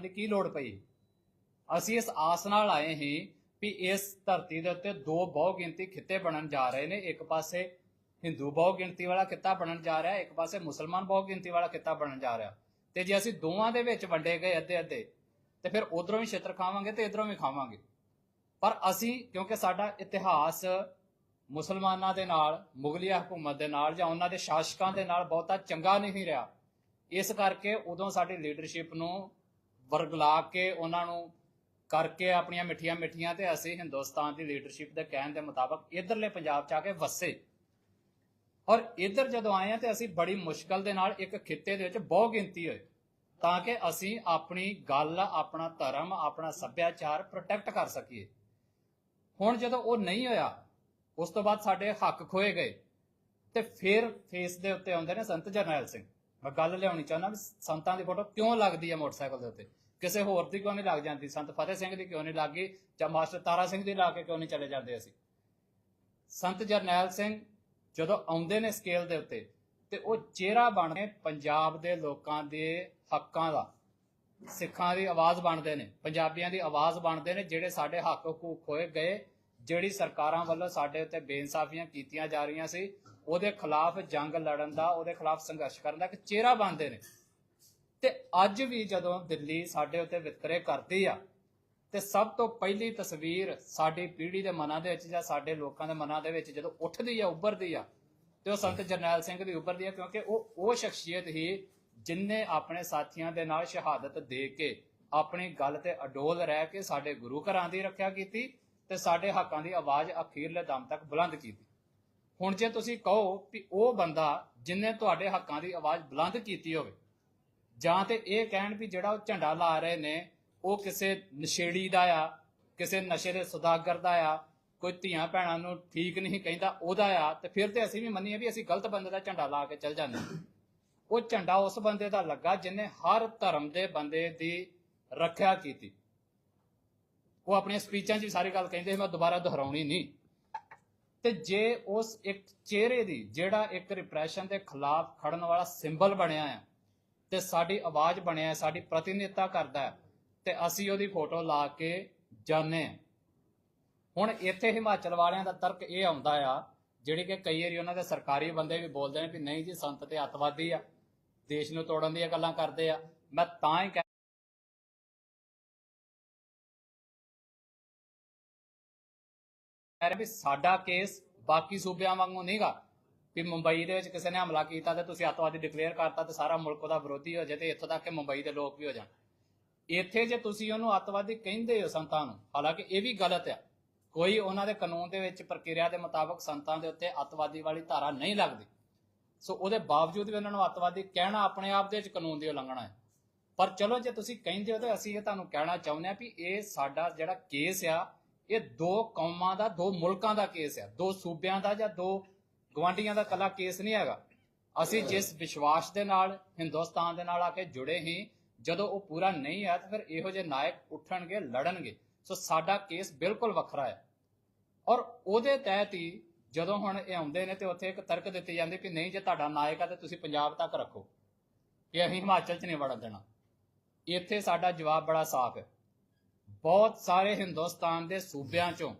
ਦੀ ਕੀ ਲੋੜ ਪਈ? ਅਸੀਂ ਇਸ ਆਸ ਨਾਲ ਆਏ ਹੀ ਵੀ ਇਸ ਧਰਤੀ ਦੇ ਉੱਤੇ ਦੋ ਬਹੁ ਗਿਣਤੀ ਖਿੱਤੇ ਬਣਨ ਜਾ ਰਹੇ ਨੇ। ਇੱਕ ਪਾਸੇ ਹਿੰਦੂ ਬਹੁ ਗਿਣਤੀ ਵਾਲਾ ਖਿੱਤਾ ਬਣਨ ਜਾ ਰਿਹਾ, ਇੱਕ ਪਾਸੇ ਮੁਸਲਮਾਨ ਬਹੁ ਗਿਣਤੀ ਵਾਲਾ ਖਿੱਤਾ ਬਣਨ ਜਾ ਰਿਹਾ। ਤੇ ਜੇ ਅਸੀਂ ਦੋਵਾਂ ਦੇ ਵਿੱਚ ਵੰਡੇ ਗਏ ਅੱਧੇ ਅੱਧੇ ਤੇ ਫਿਰ ਉਧਰੋਂ ਵੀ ਛਿੱਤਰ ਖਾਵਾਂਗੇ ਤੇ ਇਧਰੋਂ ਵੀ ਖਾਵਾਂਗੇ। ਪਰ ਅਸੀਂ, ਕਿਉਂਕਿ ਸਾਡਾ ਇਤਿਹਾਸ ਮੁਸਲਮਾਨਾਂ ਦੇ ਨਾਲ, ਮੁਗਲਿਆ ਹਕੂਮਤ ਦੇ ਨਾਲ ਜਾਂ ਉਹਨਾਂ ਦੇ ਸ਼ਾਸਕਾਂ ਦੇ ਨਾਲ ਬਹੁਤਾ ਚੰਗਾ ਨਹੀਂ ਰਿਹਾ। ਇਸ ਕਰਕੇ ਉਦੋਂ ਸਾਡੀ ਲੀਡਰਸ਼ਿਪ ਨੂੰ ਵਰਗਲਾ ਕੇ ਉਹਨਾਂ ਨੂੰ ਕਰਕੇ ਆਪਣੀਆਂ ਮਿੱਠੀਆਂ ਮਿੱਠੀਆਂ ਤੇ ਅਸੀਂ ਹਿੰਦੁਸਤਾਨ ਦੀ ਲੀਡਰਸ਼ਿਪ ਦੇ ਕਹਿਣ ਦੇ ਮੁਤਾਬਕ ਇਧਰਲੇ ਪੰਜਾਬ ਚ ਆ ਕੇ ਵਸੇ। ਔਰ ਇਧਰ ਜਦੋਂ ਆਏ ਆ ਤੇ ਅਸੀਂ ਬੜੀ ਮੁਸ਼ਕਲ ਦੇ ਨਾਲ ਇੱਕ ਖਿੱਤੇ ਦੇ ਵਿੱਚ ਬਹੁ ਗਿਣਤੀ ਹੋਏ ਤਾਂ ਕਿ ਅਸੀਂ ਆਪਣੀ ਗੱਲ, ਆਪਣਾ ਧਰਮ, ਆਪਣਾ ਸੱਭਿਆਚਾਰ ਪ੍ਰੋਟੈਕਟ ਕਰ ਸਕੀਏ। ਹੁਣ ਜਦੋਂ ਉਹ ਨਹੀਂ ਹੋਇਆ ਉਸ ਤੋਂ ਬਾਅਦ ਸਾਡੇ ਹੱਕ ਖੋਏ ਗਏ। ਤੇ ਫਿਰ ਫੇਸ ਦੇ ਉੱਤੇ ਆਉਂਦੇ ਨੇ ਸੰਤ ਜਰਨੈਲ ਸਿੰਘ। ਮੈਂ ਗੱਲ ਲਿਆਉਣੀ ਚਾਹੁੰਦਾ ਵੀ ਸੰਤਾਂ ਦੀ ਫੋਟੋ ਕਿਉਂ ਲੱਗਦੀ ਹੈ ਮੋਟਰਸਾਈਕਲ ਦੇ ਉੱਤੇ? ਕਿਸੇ ਹੋਰ ਦੀ ਕਿਉਂ ਨਹੀਂ ਲੱਗ ਜਾਂਦੀ? ਸੰਤ ਫਤਿਹ ਸਿੰਘ ਦੀ ਕਿਉਂ ਨਹੀਂ ਲੱਗੀ ਜਾਂ ਮਾਸਟਰ ਤਾਰਾ ਸਿੰਘ ਦੀ ਲਾ ਕੇ ਕਿਉਂ ਨਹੀਂ ਚਲੇ ਜਾਂਦੇ ਅਸੀਂ? ਸੰਤ ਜਰਨੈਲ ਸਿੰਘ ਜਦੋਂ ਆਉਂਦੇ ਨੇ ਸਕੇਲ ਦੇ ਉੱਤੇ, ਤੇ ਉਹ ਚਿਹਰਾ ਬਣਦੇ ਪੰਜਾਬ ਦੇ ਲੋਕਾਂ ਦੇ ਹੱਕਾਂ ਦਾ। ਸਿੱਖਾਂ ਦੀ ਆਵਾਜ਼ ਬਣਦੇ ਨੇ, ਪੰਜਾਬੀਆਂ ਦੀ ਆਵਾਜ਼ ਬਣਦੇ ਨੇ ਜਿਹੜੇ ਸਾਡੇ ਹੱਕ ਹਕੂਕ ਖੋਏ ਗਏ ਜਿਹੜੀ ਸਰਕਾਰਾਂ ਵੱਲੋਂ ਸਾਡੇ ਉੱਤੇ ਬੇਇਨਸਾਫੀਆਂ ਕੀਤੀਆਂ ਜਾ ਰਹੀਆਂ ਸੀ, ਉਹਦੇ ਖਿਲਾਫ ਜੰਗ ਲੜਨ ਦਾ, ਉਹਦੇ ਖਿਲਾਫ ਸੰਘਰਸ਼ ਕਰਨ ਦਾ ਇੱਕ ਚਿਹਰਾ ਬਣਦੇ ਨੇ। ਤੇ ਅੱਜ ਵੀ ਜਦੋਂ ਦਿੱਲੀ ਸਾਡੇ ਉੱਤੇ ਵਿਤਕਰੇ ਕਰਦੀ ਆ, ਤੇ ਸਭ ਤੋਂ ਪਹਿਲੀ ਤਸਵੀਰ ਸਾਡੀ ਪੀੜ੍ਹੀ ਦੇ ਮਨਾਂ ਦੇ ਵਿੱਚ ਜਾਂ ਸਾਡੇ ਲੋਕਾਂ ਦੇ ਮਨਾਂ ਦੇ ਵਿੱਚ ਜਦੋਂ ਉੱਠਦੀ ਆ, ਉੱਭਰਦੀ ਆ, ਤੇ ਉਹ ਸੰਤ ਜਰਨੈਲ ਸਿੰਘ ਦੀ ਉੱਭਰਦੀ ਆ, ਕਿਉਂਕਿ ਉਹ ਉਹ ਸ਼ਖਸੀਅਤ ਹੀ ਜਿਨਨੇ ਆਪਣੇ ਸਾਥੀਆਂ ਦੇ ਨਾਲ ਸ਼ਹਾਦਤ ਦੇ ਕੇ ਆਪਣੀ ਗੱਲ ਤੇ ਅਡੋਲ ਰਹਿ ਕੇ ਸਾਡੇ ਗੁਰੂ ਘਰਾਂ ਦੀ ਰੱਖਿਆ ਕੀਤੀ ਤੇ ਸਾਡੇ ਹੱਕਾਂ ਦੀ ਆਵਾਜ਼ ਅਖੀਰਲੇ ਦਮ ਤੱਕ ਬੁਲੰਦ ਕੀਤੀ ਹੁਣ ਜੇ ਤੁਸੀਂ ਕਹੋ ਵੀ ਉਹ ਬੰਦਾ ਜਿਨਨੇ ਤੁਹਾਡੇ ਹੱਕਾਂ ਦੀ ਆਵਾਜ਼ ਬੁਲੰਦ ਕੀਤੀ ਹੋਵੇ, ਜਾਂ ਤੇ ਇਹ ਕਹਿਣ ਵੀ ਜਿਹੜਾ ਉਹ ਝੰਡਾ ਲਾ ਰਹੇ ਨੇ, ਉਹ ਕਿਸੇ ਨਸ਼ੇੜੀ ਦਾ ਆ, ਕਿਸੇ ਨਸ਼ੇ ਦੇ ਸੁਦਾਗਰ ਦਾ ਆ, ਕੋਈ ਧੀਆਂ ਭੈਣਾਂ ਨੂੰ ਠੀਕ ਨਹੀਂ ਕਹਿੰਦਾ ਉਹਦਾ ਆ, ਤੇ ਫਿਰ ਤੇ ਅਸੀਂ ਵੀ ਮੰਨੀਏ ਵੀ ਅਸੀਂ ਗਲਤ ਬੰਦੇ ਦਾ ਝੰਡਾ ਲਾ ਕੇ ਚੱਲ ਜਾਂਦੇ ਹਾਂ। ਉਹ ਝੰਡਾ ਉਸ ਬੰਦੇ ਦਾ ਲੱਗਾ ਜਿਨੇ ਹਰ ਧਰਮ ਦੇ ਬੰਦੇ ਦੀ ਰੱਖਿਆ ਕੀਤੀ ਉਹ ਆਪਣੀਆਂ ਸਪੀਚਾਂ 'ਚ ਵੀ ਸਾਰੀ ਗੱਲ ਕਹਿੰਦੇ ਸੀ ਮੈਂ ਦੁਬਾਰਾ ਦੁਹਰਾਉਣੀ ਨਹੀਂ। ਤੇ ਜੇ ਉਸ ਇੱਕ ਚਿਹਰੇ ਦੀ ਜਿਹੜਾ ਇੱਕ ਰਿਪਰੈਸ਼ਨ ਦੇ ਖਿਲਾਫ ਖੜਨ ਵਾਲਾ ਸਿੰਬਲ ਬਣਿਆ ਆ ਤੇ ਸਾਡੀ ਆਵਾਜ਼ ਬਣਿਆ ਹੈ, ਸਾਡੀ ਪ੍ਰਤੀਨਿਧਤਾ ਕਰਦਾ ਹੈ ਤੇ ਅਸੀਂ ਉਹਦੀ ਫੋਟੋ ਲਾ ਕੇ ਜਾਣੇ ਹਾਂ। ਹੁਣ ਇੱਥੇ ਹਿਮਾਚਲ ਵਾਲਿਆਂ ਦਾ ਤਰਕ ਇਹ ਆਉਂਦਾ ਆ ਜਿਹੜੀ ਕਿ ਕਈ ਵਾਰੀ ਉਹਨਾਂ ਦੇ ਸਰਕਾਰੀ ਬੰਦੇ ਵੀ ਬੋਲਦੇ ਨੇ ਵੀ ਨਹੀਂ ਜੀ ਸੰਤ ਤੇ ਅੱਤਵਾਦੀ ਆ ਦੇਸ਼ ਨੂੰ ਤੋੜਨ ਦੀਆਂ ਗੱਲਾਂ ਕਰਦੇ ਆ। ਮੈਂ ਤਾਂ ਹੀ ਰਿਹਾ ਵੀ ਸਾਡਾ ਕੇਸ ਬਾਕੀ ਸੂਬਿਆਂ ਵਾਂਗੂ ਨਹੀਂਗਾ। ਵੀ ਮੁੰਬਈ ਦੇ ਵਿੱਚ ਕਿਸੇ ਨੇ ਹਮਲਾ ਕੀਤਾ ਤੇ ਤੁਸੀਂ ਅੱਤਵਾਦੀ ਡਿਕਲੇਅਰ ਕਰਤਾ ਤੇ ਸਾਰਾ ਮੁਲਕ ਉਹਦਾ ਵਿਰੋਧੀ ਹੋ ਜਾਏ ਤੇ ਇੱਥੋਂ ਤੱਕ ਕਿ ਮੁੰਬਈ ਦੇ ਲੋਕ ਵੀ ਹੋ ਜਾਣ। ਇੱਥੇ ਜੇ ਤੁਸੀਂ ਉਹਨੂੰ ਅੱਤਵਾਦੀ ਕਹਿੰਦੇ ਹੋ ਸੰਤਾਂ ਨੂੰ, ਹਾਲਾਂਕਿ ਇਹ ਵੀ ਗਲਤ ਆ। ਕੋਈ ਉਹਨਾਂ ਦੇ ਕਾਨੂੰਨ ਦੇ ਵਿੱਚ ਪ੍ਰਕਿਰਿਆ ਦੇ ਮੁਤਾਬਕ ਸੰਤਾਂ ਦੇ ਉੱਤੇ ਅੱਤਵਾਦੀ ਵਾਲੀ ਧਾਰਾ ਨਹੀਂ ਲੱਗਦੀ। ਸੋ ਉਹਦੇ ਬਾਵਜੂਦ ਵੀ ਉਹਨਾਂ ਨੂੰ ਅੱਤਵਾਦੀ ਕਹਿਣਾ ਆਪਣੇ ਆਪ ਦੇ ਵਿੱਚ ਕਾਨੂੰਨ ਦੀ ਉਲੰਘਣਾ ਹੈ। ਪਰ ਚਲੋ ਜੇ ਤੁਸੀਂ ਕਹਿੰਦੇ ਹੋ ਤਾਂ ਅਸੀਂ ਇਹ ਤੁਹਾਨੂੰ ਕਹਿਣਾ ਚਾਹੁੰਦੇ ਆ ਵੀ ਇਹ ਸਾਡਾ ਜਿਹੜਾ ਕੇਸ ਆ ਇਹ ਦੋ ਕੌਮਾਂ ਦਾ, ਦੋ ਮੁਲਕਾਂ ਦਾ ਕੇਸ ਹੈ। ਦੋ ਸੂਬਿਆਂ ਦਾ ਜਾਂ ਦੋ ਗਵਾਂਡੀਆਂ ਦਾ ਕੱਲਾ ਕੇਸ ਨਹੀਂ ਹੈਗਾ। ਅਸੀਂ ਜਿਸ ਵਿਸ਼ਵਾਸ ਦੇ ਨਾਲ, ਹਿੰਦੁਸਤਾਨ ਦੇ ਨਾਲ ਆ ਕੇ ਜੁੜੇ ਹੀ, ਜਦੋਂ ਉਹ ਪੂਰਾ ਨਹੀਂ ਹੈ, ਤਾਂ ਫਿਰ ਇਹੋ ਜਿਹੇ ਨਾਇਕ ਉੱਠਣਗੇ, ਲੜਨਗੇ। ਸੋ ਸਾਡਾ ਕੇਸ ਬਿਲਕੁਲ ਵੱਖਰਾ ਹੈ। ਔਰ ਉਹਦੇ ਤਹਿਤ ਹੀ ਜਦੋਂ ਹੁਣ ਇਹ ਆਉਂਦੇ ਨੇ ਤੇ ਉੱਥੇ ਇੱਕ ਤਰਕ ਦਿੱਤੀ ਜਾਂਦੀ ਕਿ ਨਹੀਂ, ਜੇ ਤੁਹਾਡਾ ਨਾਇਕ ਆ ਤਾਂ ਤੁਸੀਂ ਪੰਜਾਬ ਤੱਕ ਰੱਖੋ। ਕਿ ਅਸੀਂ ਹਿਮਾਚਲ 'ਚ ਨਹੀਂ ਵੜਨ ਦੇਣਾ। ਇੱਥੇ ਸਾਡਾ ਜਵਾਬ ਬੜਾ ਸਾਫ਼ ਹੈ। ਬਹੁਤ ਸਾਰੇ ਹਿੰਦੁਸਤਾਨ ਦੇ ਸੂਬਿਆਂ 'ਚੋਂ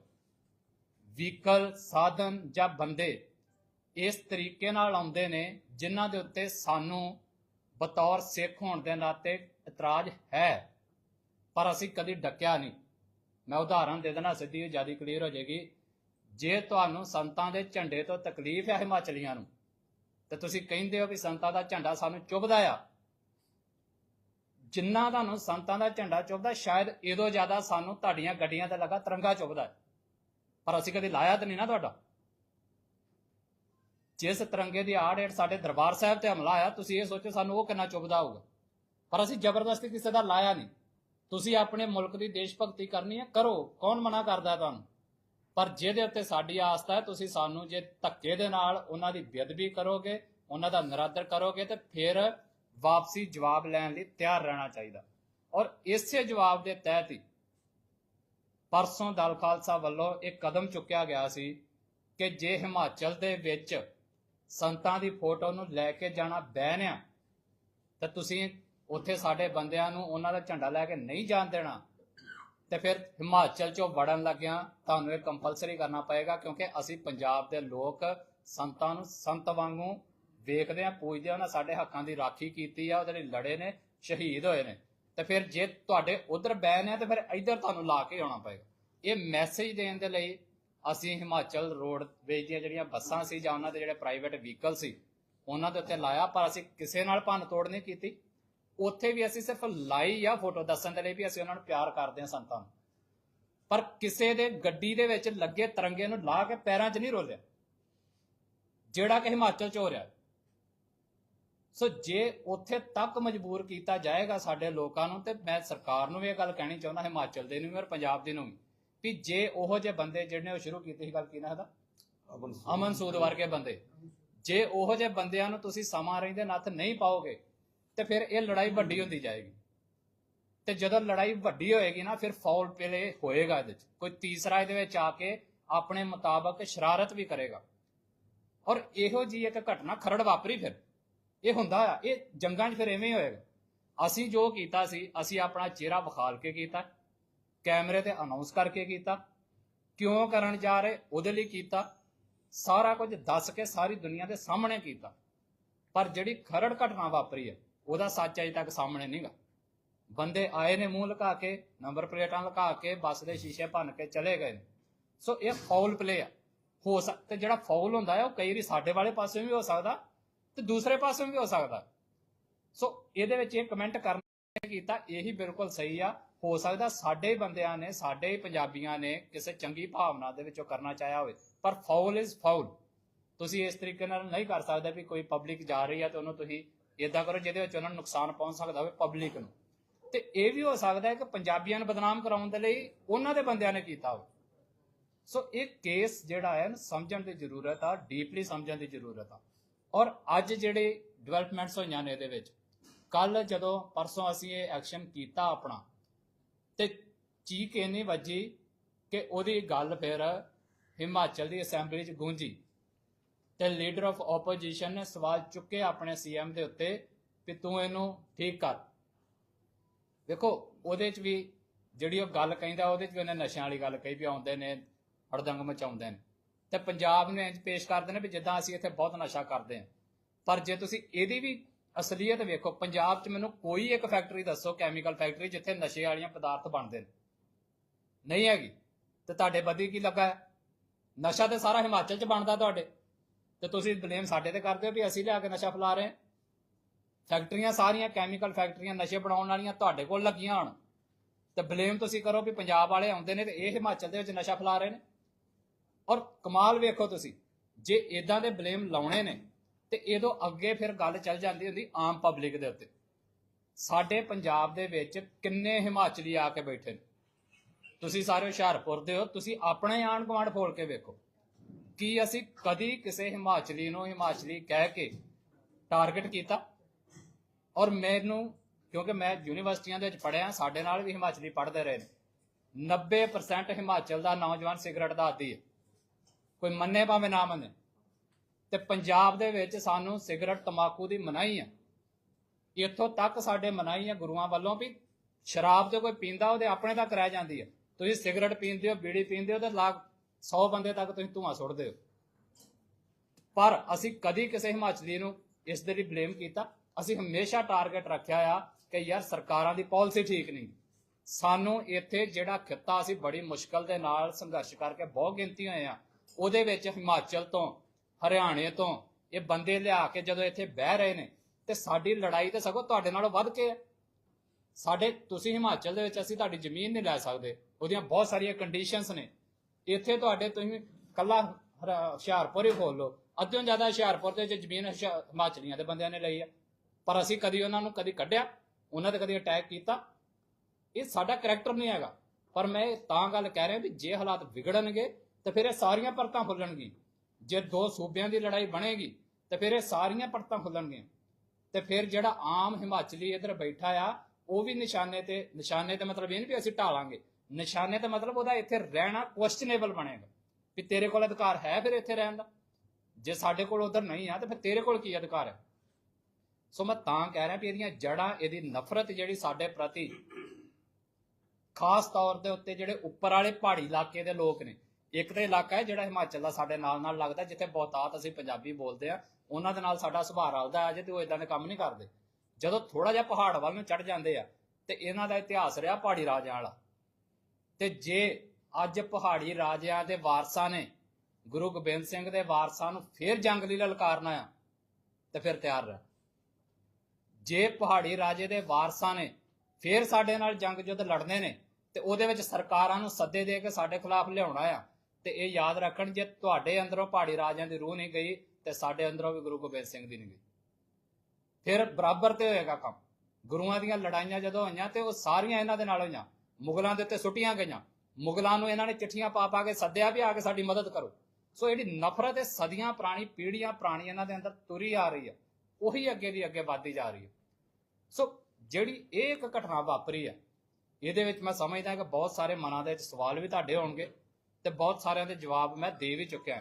ਵਹੀਕਲ, ਸਾਧਨ ਜਾਂ ਬੰਦੇ ਇਸ ਤਰੀਕੇ ਨਾਲ ਆਉਂਦੇ ਨੇ ਜਿਨ੍ਹਾਂ ਦੇ ਉੱਤੇ ਸਾਨੂੰ ਬਤੌਰ ਸਿੱਖ ਹੋਣ ਦੇ ਨਾਤੇ ਇਤਰਾਜ਼ ਹੈ। ਪਰ ਅਸੀਂ ਕਦੀ ਡੱਕਿਆ ਨਹੀਂ। ਮੈਂ ਉਦਾਹਰਨ ਦੇ ਦੇਣਾ ਸਿੱਧੀ ਜ਼ਿਆਦਾ ਕਲੀਅਰ ਹੋ ਜਾਏਗੀ। ਜੇ ਤੁਹਾਨੂੰ ਸੰਤਾਂ ਦੇ ਝੰਡੇ ਤੋਂ ਤਕਲੀਫ ਹੈ ਹਿਮਾਚਲੀਆਂ ਨੂੰ, ਤੇ ਤੁਸੀਂ ਕਹਿੰਦੇ ਹੋ ਵੀ ਸੰਤਾਂ ਦਾ ਝੰਡਾ ਸਾਨੂੰ ਚੁੱਭਦਾ ਆ। ਜਿੰਨਾ ਤੁਹਾਨੂੰ ਸੰਤਾਂ ਦਾ ਝੰਡਾ ਚੁੱਭਦਾ, ਸ਼ਾਇਦ ਇਹਦੋਂ ਜ਼ਿਆਦਾ ਸਾਨੂੰ ਤੁਹਾਡੀਆਂ ਗੱਡੀਆਂ ਤੇ ਲੱਗਾ ਤਿਰੰਗਾ ਚੁੱਭਦਾ ਪਰ ਅਸੀਂ ਕਦੇ ਲਾਇਆ ਤਾਂ ਨਹੀਂ ਨਾ ਤੁਹਾਡਾ। ਜਿਸ ਤਿਰੰਗੇ ਦੀ ਆੜ ਹੇਠ ਸਾਡੇ ਦਰਬਾਰ ਸਾਹਿਬ ਤੇ ਹਮਲਾ ਆਇਆ, ਤੁਸੀਂ ਇਹ ਸੋਚੋ ਸਾਨੂੰ ਉਹ ਕਿੰਨਾ ਚੁੱਭਦਾ ਹੋਊਗਾ। ਪਰ ਅਸੀਂ ਜ਼ਬਰਦਸਤੀ ਕਿਸੇ ਦਾ ਲਾਇਆ ਨਹੀਂ। ਤੁਸੀਂ ਆਪਣੇ ਮੁਲਕ ਦੀ ਦੇਸ਼ ਭਗਤੀ ਕਰਨੀ ਹੈ, ਕਰੋ। ਕੌਣ ਮਨਾ ਕਰਦਾ ਤੁਹਾਨੂੰ? ਪਰ ਜਿਹਦੇ ਉੱਤੇ ਸਾਡੀ ਆਸਥਾ ਹੈ, ਤੁਸੀਂ ਸਾਨੂੰ ਜੇ ਧੱਕੇ ਦੇ ਨਾਲ ਉਹਨਾਂ ਦੀ ਬੇਅਦਬੀ ਕਰੋਗੇ, ਉਹਨਾਂ ਦਾ ਨਿਰਾਦਰ ਕਰੋਗੇ ਤੇ ਫਿਰ ਵਾਪਸੀ ਜਵਾਬ ਲੈਣ ਲਈ ਤਿਆਰ ਰਹਿਣਾ ਚਾਹੀਦਾ। ਔਰ ਇਸੇ ਜਵਾਬ ਦੇ ਤਹਿਤ ਹੀ ਪਰਸੋਂ ਦਲ ਖਾਲਸਾ ਵੱਲੋਂ ਇੱਕ ਕਦਮ ਚੁੱਕਿਆ ਗਿਆ ਸੀ ਕਿ ਜੇ ਹਿਮਾਚਲ ਦੇ ਵਿੱਚ ਸੰਤਾਂ ਦੀ ਫੋਟੋ ਨੂੰ ਲੈ ਕੇ ਜਾਣਾ ਬੈਨ ਆ, ਤਾਂ ਤੁਸੀਂ ਉੱਥੇ ਸਾਡੇ ਬੰਦਿਆਂ ਨੂੰ ਉਹਨਾਂ ਦਾ ਝੰਡਾ ਲੈ ਕੇ ਨਹੀਂ ਜਾਣ ਦੇਣਾ। ਤੇ ਫਿਰ ਹਿਮਾਚਲ ਚੋਂ ਵੜਨ ਲੱਗਿਆ ਤੁਹਾਨੂੰ ਇਹ ਕੰਪਲਸਰੀ ਕਰਨਾ ਪਏਗਾ ਕਿਉਂਕਿ ਅਸੀਂ ਪੰਜਾਬ ਦੇ ਲੋਕ ਸੰਤਾਂ ਨੂੰ ਸੰਤ ਵਾਂਗੂ ਵੇਖਦੇ ਆ ਪੂਜਦੇ ਆ, ਉਹਨਾਂ ਸਾਡੇ ਹੱਕਾਂ ਦੀ ਰਾਖੀ ਕੀਤੀ ਆ ਉਹਦੇ ਲਈ ਲੜੇ ਨੇ, ਸ਼ਹੀਦ ਹੋਏ ਨੇ। ਤੇ ਫਿਰ ਜੇ ਤੁਹਾਡੇ ਉਧਰ ਬੈਨ ਹੈ ਤੇ ਫਿਰ ਇੱਧਰ ਤੁਹਾਨੂੰ ਲਾ ਕੇ ਆਉਣਾ ਪਏਗਾ। ਇਹ ਮੈਸੇਜ ਦੇਣ ਦੇ ਲਈ ਅਸੀਂ ਹਿਮਾਚਲ ਰੋਡ ਵੇਚ ਦੀਆਂ ਜਿਹੜੀਆਂ ਬੱਸਾਂ ਸੀ, ਜਾਂ ਉਹਨਾਂ ਦੇ ਜਿਹੜੇ ਪ੍ਰਾਈਵੇਟ ਵਹੀਕਲ ਸੀ, ਉਹਨਾਂ ਦੇ ਉੱਤੇ ਲਾਇਆ, ਪਰ ਅਸੀਂ ਕਿਸੇ ਨਾਲ ਭੰਨ ਤੋੜ ਨਹੀਂ ਕੀਤੀ। ਉੱਥੇ ਵੀ ਅਸੀਂ ਸਿਰਫ ਲਾਈ ਆ ਫੋਟੋ ਦੱਸਣ ਦੇ ਲਈ ਵੀ ਅਸੀਂ ਉਹਨਾਂ ਨੂੰ ਪਿਆਰ ਕਰਦੇ ਹਾਂ ਸੰਤਾਂ ਨੂੰ। ਪਰ ਕਿਸੇ ਦੇ ਗੱਡੀ ਦੇ ਵਿੱਚ ਲੱਗੇ ਤਿਰੰਗੇ ਨੂੰ ਲਾ ਕੇ ਪੈਰਾਂ 'ਚ ਨਹੀਂ ਰੋਲਿਆ। ਜਿਹੜਾ ਕਿ ਹਿਮਾਚਲ 'ਚ ਹੋ ਰਿਹਾ। ਸੋ ਜੇ ਉੱਥੇ ਤੱਕ ਮਜਬੂਰ ਕੀਤਾ ਜਾਏਗਾ ਸਾਡੇ ਲੋਕਾਂ ਨੂੰ ਤੇ ਮੈਂ ਸਰਕਾਰ ਨੂੰ ਵੀ ਇਹ ਗੱਲ ਕਹਿਣੀ ਚਾਹੁੰਦਾ ਹਿਮਾਚਲ ਦੇ ਨੂੰ ਵੀ ਔਰ ਪੰਜਾਬ ਦੇ ਨੂੰ ਵੀ ਵੀ ਜੇ ਉਹੋ ਜਿਹੇ ਬੰਦੇ ਜਿਹੜੇ ਉਹ ਸ਼ੁਰੂ ਕੀਤੀ ਸੀ ਗੱਲ ਕੀ ਨਾ ਇਹਦਾ? ਅਮਨ ਸੂਦ ਵਰਗੇ ਬੰਦੇ। ਜੇ ਉਹੋ ਜਿਹੇ ਬੰਦਿਆਂ ਨੂੰ ਤੁਸੀਂ ਸਮਾਂ ਰਹਿੰਦੇ ਨੱਥ ਨਹੀਂ ਪਾਓਗੇ ਤੇ ਫਿਰ ਇਹ ਲੜਾਈ ਵੱਡੀ ਹੁੰਦੀ ਜਾਏਗੀ। ਤੇ ਜਦੋਂ ਲੜਾਈ ਵੱਡੀ ਹੋਏਗੀ ਨਾ ਫਿਰ ਫਾਉਲ ਪਲੇ ਹੋਏਗਾ ਇਹਦੇ ਵਿੱਚ ਕੋਈ ਤੀਸਰਾ ਇਹਦੇ ਵਿੱਚ ਆ ਕੇ ਆਪਣੇ ਮੁਤਾਬਕ ਸ਼ਰਾਰਤ ਵੀ ਕਰੇਗਾ। ਔਰ ਇਹੋ ਜੀ ਇੱਕ ਘਟਨਾ ਖਰੜ ਵਾਪਰੀ ਫਿਰ। ਇਹ ਹੁੰਦਾ ਆ, ਇਹ ਜੰਗਾਂ 'ਚ ਫਿਰ ਐਵੇਂ ਹੋਏਗਾ। ਅਸੀਂ ਜੋ ਕੀਤਾ ਸੀ, ਅਸੀਂ ਆਪਣਾ ਚਿਹਰਾ ਵਿਖਾਲ ਕੇ ਕੀਤਾ, ਕੈਮਰੇ ਤੇ ਅਨਾਉਂਸ ਕਰਕੇ ਕੀਤਾ, ਕਿਉਂ ਕਰਨ ਜਾ ਰਹੇ, ਉਹਦੇ ਲਈ ਕੀਤਾ, ਸਾਰਾ ਕੁਝ ਦੱਸ ਕੇ ਸਾਰੀ ਦੁਨੀਆ ਦੇ ਸਾਹਮਣੇ ਕੀਤਾ। ਪਰ ਜਿਹੜੀ ਖਰੜ ਘਟਨਾ ਵਾਪਰੀ ਹੈ ਉਹਦਾ ਸੱਚ ਅਜੇ ਤੱਕ ਸਾਹਮਣੇ ਨਹੀਂਗਾ ਬੰਦੇ ਆਏ ਨੇ ਮੂੰਹ ਲੁਕਾ ਕੇ, ਨੰਬਰ ਪਲੇਟਾਂ ਲੁਕਾ ਕੇ, ਬੱਸ ਦੇ ਸ਼ੀਸ਼ੇ ਭੰਨ ਕੇ ਚਲੇ ਗਏ ਨੇ। ਸੋ ਇਹ ਫਾਉਲ ਪਲੇ ਆ। ਹੋ ਸਕਦਾ ਜਿਹੜਾ ਫਾਉਲ ਹੁੰਦਾ ਹੈ ਉਹ ਕਈ ਵਾਰੀ ਸਾਡੇ ਵਾਲੇ ਪਾਸੇ ਵੀ ਹੋ ਸਕਦਾ ਤੇ ਦੂਸਰੇ ਪਾਸੇ ਵੀ ਹੋ ਸਕਦਾ। ਸੋ ਇਹਦੇ ਵਿੱਚ ਇਹ ਕਮੈਂਟ ਕਰਨਾ ਕੀਤਾ, ਇਹੀ ਬਿਲਕੁਲ ਸਹੀ ਆ। ਹੋ ਸਕਦਾ ਸਾਡੇ ਬੰਦਿਆਂ ਨੇ, ਸਾਡੇ ਪੰਜਾਬੀਆਂ ਨੇ ਕਿਸੇ ਚੰਗੀ ਭਾਵਨਾ ਦੇ ਵਿੱਚੋਂ ਕਰਨਾ ਚਾਹਿਆ ਹੋਵੇ। ਪਰ ਫਾਉਲ ਇਜ਼ ਫਾਉਲ ਤੁਸੀਂ ਇਸ ਤਰੀਕੇ ਨਾਲ ਨਹੀਂ ਕਰ ਸਕਦੇ ਵੀ ਕੋਈ ਪਬਲਿਕ ਜਾ ਰਹੀ ਹੈ ਤੇ ਉਹਨੂੰ ਤੁਸੀਂ ਇਦਾਂ ਕਰੋ ਜਿਹਦੇ ਵਿੱਚ ਉਹਨਾਂ ਨੂੰ ਨੁਕਸਾਨ ਪਹੁੰਚ ਸਕਦਾ ਹੋਵੇ ਪਬਲਿਕ ਨੂੰ। ਤੇ ਇਹ ਵੀ ਹੋ ਸਕਦਾ ਹੈ ਕਿ ਪੰਜਾਬੀਆਂ ਨੂੰ ਬਦਨਾਮ ਕਰਾਉਣ ਦੇ ਲਈ ਉਹਨਾਂ ਦੇ ਬੰਦਿਆਂ ਨੇ ਕੀਤਾ ਹੋਵੇ। ਸੋ ਇਹ ਕੇਸ ਜਿਹੜਾ ਹੈ ਸਮਝਣ ਦੀ ਜ਼ਰੂਰਤ ਆ ਡੀਪਲੀ ਸਮਝਣ ਦੀ ਜ਼ਰੂਰਤ ਆ। ਔਰ ਅੱਜ ਜਿਹੜੇ ਡਿਵੈਲਪਮੈਂਟਸ ਹੋਈਆਂ ਨੇ ਇਹਦੇ ਵਿੱਚ ਕੱਲ ਜਦੋਂ ਪਰਸੋਂ ਅਸੀਂ ਇਹ ਐਕਸ਼ਨ ਕੀਤਾ ਆਪਣਾ, ਤੇ ਚੀਕ ਇੰਨੀ ਵੱਜੀ ਕਿ ਉਹਦੀ ਗੱਲ ਫਿਰ ਹਿਮਾਚਲ ਦੀ ਅਸੈਂਬਲੀ 'ਚ ਗੂੰਜੀ। ਤੇ ਲੀਡਰ ਆਫ ਆਪੋਜੀਸ਼ਨ ਨੇ ਸਵਾਲ ਚੁੱਕੇ ਆਪਣੇ ਸੀਐਮ ਦੇ ਉੱਤੇ ਕਿ ਤੂੰ ਇਹਨੂੰ ਠੀਕ ਕਰ। ਦੇਖੋ, ਉਹਦੇ 'ਚ ਵੀ ਜਿਹੜੀ ਉਹ ਗੱਲ ਕਹਿੰਦਾ, ਉਹਦੇ 'ਚ ਵੀ ਉਹਨੇ ਨਸ਼ਿਆਂ ਵਾਲੀ ਗੱਲ ਕਹੀ ਵੀ ਆਉਂਦੇ ਨੇ, ਹੜਦੰਗ ਮਚਾਉਂਦੇ ਨੇ। ਤੇ ਪੰਜਾਬ ਨੂੰ ਇੰਜ ਪੇਸ਼ ਕਰਦੇ ਨੇ ਵੀ ਜਿੱਦਾਂ ਅਸੀਂ ਇੱਥੇ ਬਹੁਤ ਨਸ਼ਾ ਕਰਦੇ ਹਾਂ। ਪਰ ਜੇ ਤੁਸੀਂ ਇਹਦੀ ਵੀ ਅਸਲੀਅਤ ਵੇਖੋ, ਪੰਜਾਬ 'ਚ ਮੈਨੂੰ ਕੋਈ ਇੱਕ ਫੈਕਟਰੀ ਦੱਸੋ ਕੈਮੀਕਲ ਫੈਕਟਰੀ ਜਿੱਥੇ ਨਸ਼ੇ ਵਾਲੀਆਂ ਪਦਾਰਥ ਬਣਦੇ ਨੇ। ਨਹੀਂ ਹੈਗੀ। ਤੇ ਤੁਹਾਡੇ ਬਦੀ ਕੀ ਲੱਗਾ? ਨਸ਼ਾ ਤੇ ਸਾਰਾ ਹਿਮਾਚਲ 'ਚ ਬਣਦਾ ਤੁਹਾਡੇ। ਤੇ ਤੁਸੀਂ ਬਲੇਮ ਸਾਡੇ ਤੇ ਕਰਦੇ ਹੋ ਵੀ ਅਸੀਂ ਲਿਆ ਕੇ ਨਸ਼ਾ ਫੈਲਾ ਰਹੇ ਹਾਂ। ਫੈਕਟਰੀਆਂ ਸਾਰੀਆਂ ਕੈਮੀਕਲ ਫੈਕਟਰੀਆਂ ਨਸ਼ੇ ਬਣਾਉਣ ਵਾਲੀਆਂ ਤੁਹਾਡੇ ਕੋਲ ਲੱਗੀਆਂ ਹਨ ਤੇ ਬਲੇਮ ਤੁਸੀਂ ਕਰੋ ਵੀ ਪੰਜਾਬ ਵਾਲੇ ਆਉਂਦੇ ਨੇ ਤੇ ਇਹ ਹਿਮਾਚਲ ਦੇ ਵਿੱਚ ਨਸ਼ਾ ਫੈਲਾ ਰਹੇ ਨੇ। ਔਰ ਕਮਾਲ ਵੇਖੋ ਤੁਸੀਂ, ਜੇ ਇਦਾਂ ਦੇ ਬਲੇਮ ਲਾਉਣੇ ਨੇ, ਤੇ ਇਹਦੋਂ ਅੱਗੇ ਫਿਰ ਗੱਲ ਚੱਲ ਜਾਂਦੀ ਹੁੰਦੀ ਆਮ ਪਬਲਿਕ ਦੇ ਉੱਤੇ। ਸਾਡੇ ਪੰਜਾਬ ਦੇ ਵਿੱਚ ਕਿੰਨੇ ਹਿਮਾਚਲੀ ਆ ਕੇ ਬੈਠੇ ਨੇ। ਤੁਸੀਂ ਸਾਰੇ ਹੁਸ਼ਿਆਰਪੁਰ ਦੇ ਹੋ, ਤੁਸੀਂ ਆਪਣੇ ਆਣ ਗੁਆਂਢ ਫੋਲ ਕੇ ਵੇਖੋ। ਕੀ ਅਸੀਂ ਕਦੀ ਕਿਸੇ ਹਿਮਾਚਲੀ ਨੂੰ ਹਿਮਾਚਲੀ ਕਹਿ ਕੇ ਟਾਰਗੇਟ ਕੀਤਾ? ਔਰ ਮੈਨੂੰ, ਕਿਉਂਕਿ ਮੈਂ ਯੂਨੀਵਰਸਿਟੀਆਂ ਦੇ ਵਿੱਚ ਪੜ੍ਹਿਆ, ਸਾਡੇ ਨਾਲ ਵੀ ਹਿਮਾਚਲੀ ਪੜ੍ਹਦੇ ਰਹੇ ਨੇ। 90% ਹਿਮਾਚਲ ਦਾ ਨੌਜਵਾਨ ਸਿਗਰਟ ਦਾ ਆਦੀ ਹੈ। ਕੋਈ ਮੰਨੇ ਭਾਵੇਂ ਨਾ ਮੰਨੇ। ਤੇ ਪੰਜਾਬ ਦੇ ਵਿੱਚ ਸਾਨੂੰ ਸਿਗਰਟ ਤਮਾਕੂ ਦੀ ਮਨਾਹੀ ਆ। ਇੱਥੋਂ ਤੱਕ ਸਾਡੇ ਮਨਾਹੀ ਆ ਗੁਰੂਆਂ ਵੱਲੋਂ ਵੀ। ਸ਼ਰਾਬ ਤੇ ਕੋਈ ਪੀਂਦਾ, ਉਹਦੇ ਆਪਣੇ ਤੱਕ ਰਹਿ ਜਾਂਦੀ ਹੈ ਤੁਸੀਂ ਸਿਗਰਟ ਪੀਂਦੇ ਹੋ, ਬੀੜੀ ਪੀਂਦੇ ਹੋ ਤੇ ਲਾਗ 100 ਬੰਦੇ ਤੱਕ ਤੁਸੀਂ ਧੂਆਂ ਸੁੱਟਦੇ ਹੋ। ਪਰ ਅਸੀਂ ਕਦੀ ਕਿਸੇ ਹਿਮਾਚਲੀ ਨੂੰ ਇਸ ਦੇ ਲਈ ਬਲੇਮ ਕੀਤਾ। ਅਸੀਂ ਹਮੇਸ਼ਾ ਟਾਰਗੇਟ ਰੱਖਿਆ ਆ ਕਿ ਯਾਰ ਸਰਕਾਰਾਂ ਦੀ ਪਾਲਿਸੀ ਠੀਕ ਨਹੀਂ। ਸਾਨੂੰ ਇੱਥੇ ਜਿਹੜਾ ਖਿੱਤਾ ਅਸੀਂ ਬੜੀ ਮੁਸ਼ਕਲ ਦੇ ਨਾਲ ਸੰਘਰਸ਼ ਕਰਕੇ ਬਹੁਤ ਗਿਣਤੀ ਹੋਏ ਆ ਉਹਦੇ ਵਿੱਚ ਹਿਮਾਚਲ ਤੋਂ, ਹਰਿਆਣੇ ਤੋਂ, ਇਹ ਬੰਦੇ ਲਿਆ ਕੇ ਜਦੋਂ ਇੱਥੇ ਬਹਿ ਰਹੇ ਨੇ, ਤੇ ਸਾਡੀ ਲੜਾਈ ਤੇ ਸਗੋਂ ਤੁਹਾਡੇ ਨਾਲੋਂ ਵੱਧ ਕੇ ਹੈ। ਸਾਡੇ, ਤੁਸੀਂ ਹਿਮਾਚਲ ਦੇ ਵਿੱਚ, ਅਸੀਂ ਤੁਹਾਡੀ ਜ਼ਮੀਨ ਨਹੀਂ ਲੈ ਸਕਦੇ। ਉਹਦੀਆਂ ਬਹੁਤ ਸਾਰੀਆਂ ਕੰਡੀਸ਼ਨਸ ਨੇ। ਇੱਥੇ ਤੁਹਾਡੇ ਤੁਸੀਂ ਕੱਲਾ ਹੁਸ਼ਿਆਰਪੁਰ ਹੀ ਖੋਲ ਲਓ। ਅੱਧਿਓਂ ਜ਼ਿਆਦਾ ਹੁਸ਼ਿਆਰਪੁਰ ਦੇ ਵਿੱਚ ਜ਼ਮੀਨ ਹੁਸ਼ਿਆ- ਹਿਮਾਚਲੀਆਂ ਦੇ ਬੰਦਿਆਂ ਨੇ ਲਈ ਆ। ਪਰ ਅਸੀਂ ਕਦੀ ਉਹਨਾਂ ਨੂੰ ਕਦੀ ਕੱਢਿਆ, ਉਹਨਾਂ ਤੇ ਕਦੀ ਅਟੈਕ ਕੀਤਾ। ਇਹ ਸਾਡਾ ਕਰੈਕਟਰ ਨਹੀਂ ਹੈਗਾ। ਪਰ ਮੈਂ ਤਾਂ ਗੱਲ ਕਹਿ ਰਿਹਾ ਵੀ ਜੇ ਹਾਲਾਤ ਵਿਗੜਨਗੇ ਤੇ ਫਿਰ ਇਹ ਸਾਰੀਆਂ ਪਰਤਾਂ ਖੁੱਲਣਗੀਆਂ। ਜੇ ਦੋ ਸੂਬਿਆਂ ਦੀ ਲੜਾਈ ਬਣੇਗੀ, ਤੇ ਫਿਰ ਇਹ ਸਾਰੀਆਂ ਪਰਤਾਂ ਖੁੱਲਣਗੀਆਂ। ਤੇ ਫਿਰ ਜਿਹੜਾ ਆਮ ਹਿਮਾਚਲੀ ਇੱਧਰ ਬੈਠਾ ਆ, ਉਹ ਵੀ ਨਿਸ਼ਾਨੇ ਤੇ ਨਿਸ਼ਾਨੇ ਤੇ ਮਤਲਬ ਇਹ ਨਹੀਂ ਵੀ ਅਸੀਂ ਢਾਲਾਂਗੇ। ਨਿਸ਼ਾਨੇ ਤੇ ਮਤਲਬ ਉਹਦਾ ਇੱਥੇ ਰਹਿਣਾ ਕੁਐਸਚਨੇਬਲ ਬਣੇਗਾ। ਵੀ ਤੇਰੇ ਕੋਲ ਅਧਿਕਾਰ ਹੈ ਫਿਰ ਇੱਥੇ ਰਹਿਣ ਦਾ? ਜੇ ਸਾਡੇ ਕੋਲ ਉਧਰ ਨਹੀਂ ਆ, ਤੇ ਫਿਰ ਤੇਰੇ ਕੋਲ ਕੀ ਅਧਿਕਾਰ ਹੈ? ਸੋ ਮੈਂ ਤਾਂ ਕਹਿ ਰਿਹਾ ਵੀ ਇਹਦੀਆਂ ਜੜਾਂ, ਇਹਦੀ ਨਫ਼ਰਤ ਜਿਹੜੀ ਸਾਡੇ ਪ੍ਰਤੀ ਖਾਸ ਤੌਰ ਦੇ ਉੱਤੇ ਜਿਹੜੇ ਉੱਪਰ ਵਾਲੇ ਪਹਾੜੀ ਇਲਾਕੇ ਦੇ ਲੋਕ ਨੇ ਇੱਕ ਤੇ ਇਲਾਕਾ ਹੈ ਜਿਹੜਾ ਹਿਮਾਚਲ ਦਾ ਸਾਡੇ ਨਾਲ ਨਾਲ ਲੱਗਦਾ, ਜਿੱਥੇ ਬਹੁਤਾਤ ਅਸੀਂ ਪੰਜਾਬੀ ਬੋਲਦੇ ਆ ਉਹਨਾਂ ਦੇ ਨਾਲ ਸਾਡਾ ਸੁਭਾਅ ਰਲਦਾ ਹੈ ਜੇ ਤੇ ਉਹ ਇਦਾਂ ਦੇ ਕੰਮ ਨਹੀਂ ਕਰਦੇ। ਜਦੋਂ ਥੋੜਾ ਜਿਹਾ ਪਹਾੜ ਵੱਲ ਨੂੰ ਚੜ ਜਾਂਦੇ ਆ, ਤੇ ਇਹਨਾਂ ਦਾ ਇਤਿਹਾਸ ਰਿਹਾ ਪਹਾੜੀ ਰਾਜਿਆਂ ਵਾਲਾ। ਤੇ ਜੇ ਅੱਜ ਪਹਾੜੀ ਰਾਜਿਆਂ ਦੇ ਵਾਰਸਾਂ ਨੇ, ਗੁਰੂ ਗੋਬਿੰਦ ਸਿੰਘ ਦੇ ਵਾਰਸਾਂ ਨੂੰ ਫੇਰ ਜੰਗ ਲਈ ਲਲਕਾਰਨਾ ਆ, ਤੇ ਫਿਰ ਤਿਆਰ ਰਹਿ। ਜੇ ਪਹਾੜੀ ਰਾਜੇ ਦੇ ਵਾਰਸਾਂ ਨੇ ਫੇਰ ਸਾਡੇ ਨਾਲ ਜੰਗ ਜੁੱਧ ਲੜਨੇ ਨੇ, ਤੇ ਉਹਦੇ ਵਿੱਚ ਸਰਕਾਰਾਂ ਨੂੰ ਸੱਦੇ ਦੇ ਕੇ ਸਾਡੇ ਖਿਲਾਫ ਲਿਆਉਣਾ ਆ ਤੇ ਇਹ ਯਾਦ ਰੱਖਣ ਜੇ ਤੁਹਾਡੇ ਅੰਦਰੋਂ ਪਹਾੜੀ ਰਾਜਿਆਂ ਦੀ ਰੂਹ ਨਹੀਂ ਗਈ, ਤੇ ਸਾਡੇ ਅੰਦਰੋਂ ਵੀ ਗੁਰੂ ਗੋਬਿੰਦ ਸਿੰਘ ਦੀ ਨਹੀਂ ਗਈ। ਫਿਰ ਬਰਾਬਰ ਤੇ ਹੋਏਗਾ ਕੰਮ। ਗੁਰੂਆਂ ਦੀਆਂ ਲੜਾਈਆਂ ਜਦੋਂ ਹੋਈਆਂ ਤੇ ਉਹ ਸਾਰੀਆਂ ਇਹਨਾਂ ਦੇ ਨਾਲ ਹੋਈਆਂ। ਮੁਗਲਾਂ ਦੇ ਉੱਤੇ ਸੁੱਟੀਆਂ ਗਈਆਂ। ਮੁਗਲਾਂ ਨੂੰ ਇਹਨਾਂ ਨੇ ਚਿੱਠੀਆਂ ਪਾ ਪਾ ਕੇ ਸੱਦਿਆ ਵੀ ਆ ਕੇ ਸਾਡੀ ਮਦਦ ਕਰੋ। ਸੋ ਜਿਹੜੀ ਨਫ਼ਰਤ ਹੈ ਸਦੀਆਂ ਪੁਰਾਣੀ ਪੀੜ੍ਹੀਆਂ ਪੁਰਾਣੀ ਇਹਨਾਂ ਦੇ ਅੰਦਰ ਤੁਰੀ ਆ ਰਹੀ ਹੈ। ਉਹੀ ਅੱਗੇ ਦੀ ਅੱਗੇ ਵੱਧਦੀ ਜਾ ਰਹੀ ਹੈ। ਸੋ ਜਿਹੜੀ ਇਹ ਇੱਕ ਘਟਨਾ ਵਾਪਰੀ ਹੈ, ਇਹਦੇ ਵਿੱਚ ਮੈਂ ਸਮਝਦਾ ਕਿ ਬਹੁਤ ਸਾਰੇ ਮਨਾਂ ਦੇ ਵਿੱਚ ਸਵਾਲ ਵੀ ਤੁਹਾਡੇ ਹੋਣਗੇ। ਤੇ ਬਹੁਤ ਸਾਰਿਆਂ ਦੇ ਜਵਾਬ ਮੈਂ ਦੇ ਵੀ ਚੁੱਕਿਆ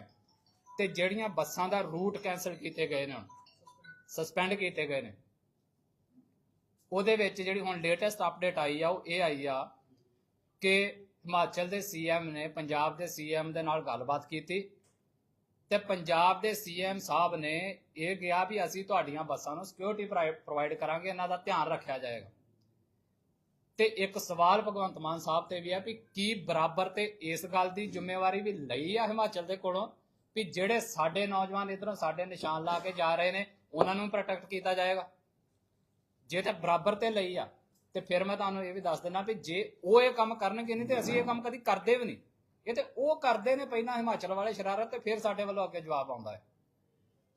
ਤੇ ਜਿਹੜੀਆਂ ਬੱਸਾਂ ਦਾ ਰੂਟ ਕੈਨਸਲ ਕੀਤੇ ਗਏ ਨੇ ਸਸਪੈਂਡ ਕੀਤੇ ਗਏ ਨੇ, ਉਹਦੇ ਵਿੱਚ ਜਿਹੜੀ ਹੁਣ ਲੇਟੈਸਟ ਅਪਡੇਟ ਆਈ ਆ, ਉਹ ਇਹ ਆਈ ਆ ਕਿ ਹਿਮਾਚਲ ਦੇ ਸੀਐਮ ਨੇ, ਪੰਜਾਬ ਦੇ ਸੀਐਮ ਦੇ ਨਾਲ ਗੱਲਬਾਤ ਕੀਤੀ ਤੇ ਪੰਜਾਬ ਦੇ ਸੀਐਮ ਸਾਹਿਬ ਨੇ ਇਹ ਕਿਹਾ ਵੀ ਅਸੀਂ ਤੁਹਾਡੀਆਂ ਬੱਸਾਂ ਨੂੰ ਸਿਕਿਉਰਿਟੀ ਪ੍ਰੋਵਾਈਡ ਕਰਾਂਗੇ, ਇਹਨਾਂ ਦਾ ਧਿਆਨ ਰੱਖਿਆ ਜਾਏਗਾ। ਤੇ ਇੱਕ ਸਵਾਲ ਭਗਵੰਤ ਮਾਨ ਸਾਹਿਬ ਤੇ ਵੀ ਹੈ ਵੀ ਕੀ ਬਰਾਬਰ ਤੇ ਇਸ ਗੱਲ ਦੀ ਜ਼ਿੰਮੇਵਾਰੀ ਵੀ ਲਈ ਆ ਹਿਮਾਚਲ ਦੇ ਕੋਲੋਂ? ਵੀ ਜਿਹੜੇ ਸਾਡੇ ਨੌਜਵਾਨ ਇਧਰੋਂ ਸਾਡੇ ਨਿਸ਼ਾਨ ਲਾ ਕੇ ਜਾ ਰਹੇ ਨੇ, ਉਹਨਾਂ ਨੂੰ ਪ੍ਰੋਟੈਕਟ ਕੀਤਾ ਜਾਏਗਾ? ਜੇ ਤੇ ਬਰਾਬਰ ਤੇ ਲਈ ਆ, ਤੇ ਫਿਰ ਮੈਂ ਤੁਹਾਨੂੰ ਇਹ ਵੀ ਦੱਸ ਦਿੰਦਾ ਵੀ ਜੇ ਉਹ ਇਹ ਕੰਮ ਕਰਨਗੇ ਨਹੀਂ ਤੇ ਅਸੀਂ ਇਹ ਕੰਮ ਕਦੀ ਕਰਦੇ ਵੀ ਨਹੀਂ। ਇਹ ਤੇ ਉਹ ਕਰਦੇ ਨੇ ਪਹਿਲਾਂ ਹਿਮਾਚਲ ਵਾਲੇ ਸ਼ਰਾਰਤ ਤੇ ਫਿਰ ਸਾਡੇ ਵੱਲੋਂ ਅੱਗੇ ਜਵਾਬ ਆਉਂਦਾ ਹੈ।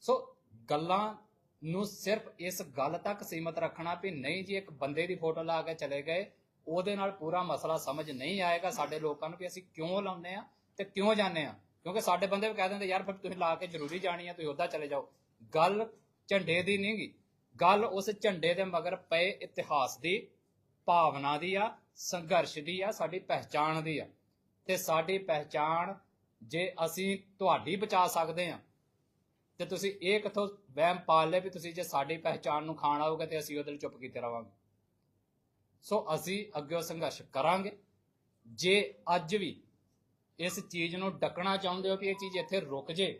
ਸੋ ਗੱਲਾਂ ਨੂੰ ਸਿਰਫ ਇਸ ਗੱਲ ਤੱਕ ਸੀਮਤ ਰੱਖਣਾ ਵੀ ਨਹੀਂ ਜੀ, ਇੱਕ ਬੰਦੇ ਦੀ ਫੋਟੋ ਲਾ ਕੇ ਚਲੇ ਗਏ, ਉਹਦੇ ਨਾਲ ਪੂਰਾ ਮਸਲਾ ਸਮਝ ਨਹੀਂ ਆਏਗਾ ਸਾਡੇ ਲੋਕਾਂ ਨੂੰ ਵੀ ਅਸੀਂ ਕਿਉਂ ਲਾਉਂਦੇ ਆ ਤੇ ਕਿਉਂ ਜਾਂਦੇ ਆ ਕਿਉਂਕਿ ਸਾਡੇ ਬੰਦੇ ਵੀ ਕਹਿ ਦਿੰਦੇ, ਯਾਰ ਫਿਰ ਤੁਸੀਂ ਲਾ ਕੇ ਜ਼ਰੂਰੀ ਜਾਣੀ ਆ ਤੁਸੀਂ ਉੱਦਾਂ ਚਲੇ ਜਾਓ। ਗੱਲ ਝੰਡੇ ਦੀ ਨਹੀਂ ਗੀ। ਗੱਲ ਉਸ ਝੰਡੇ ਦੇ ਮਗਰ ਪਏ ਇਤਿਹਾਸ ਦੀ, ਭਾਵਨਾ ਦੀ ਆ, ਸੰਘਰਸ਼ ਦੀ ਆ, ਸਾਡੀ ਪਹਿਚਾਣ ਦੀ ਆ। ਤੇ ਸਾਡੀ ਪਹਿਚਾਣ ਜੇ ਅਸੀਂ ਤੁਹਾਡੀ ਬਚਾ ਸਕਦੇ ਆ ਤੇ ਤੁਸੀਂ ਇਹ ਕਿਥੋਂ ਵਹਿਮ ਪਾਲ ਲਿਆ ਵੀ ਤੁਸੀਂ ਜੇ ਸਾਡੀ ਪਹਿਚਾਣ ਨੂੰ ਖਾਣ ਆਓਗੇ ਤੇ ਅਸੀਂ ਉਹਦੇ ਲਈ ਚੁੱਪ ਕੀਤੇ ਰਵਾਂਗੇ? ਸੋ ਅਸੀਂ ਅੱਗੇ ਸੰਘਰਸ਼ ਕਰਾਂਗੇ। ਜੇ ਅੱਜ ਵੀ ਇਸ ਚੀਜ਼ ਨੂੰ ਡੱਕਣਾ ਚਾਹੁੰਦੇ ਹੋ ਕਿ ਇਹ ਚੀਜ਼ ਇੱਥੇ ਰੁਕ ਜੇ,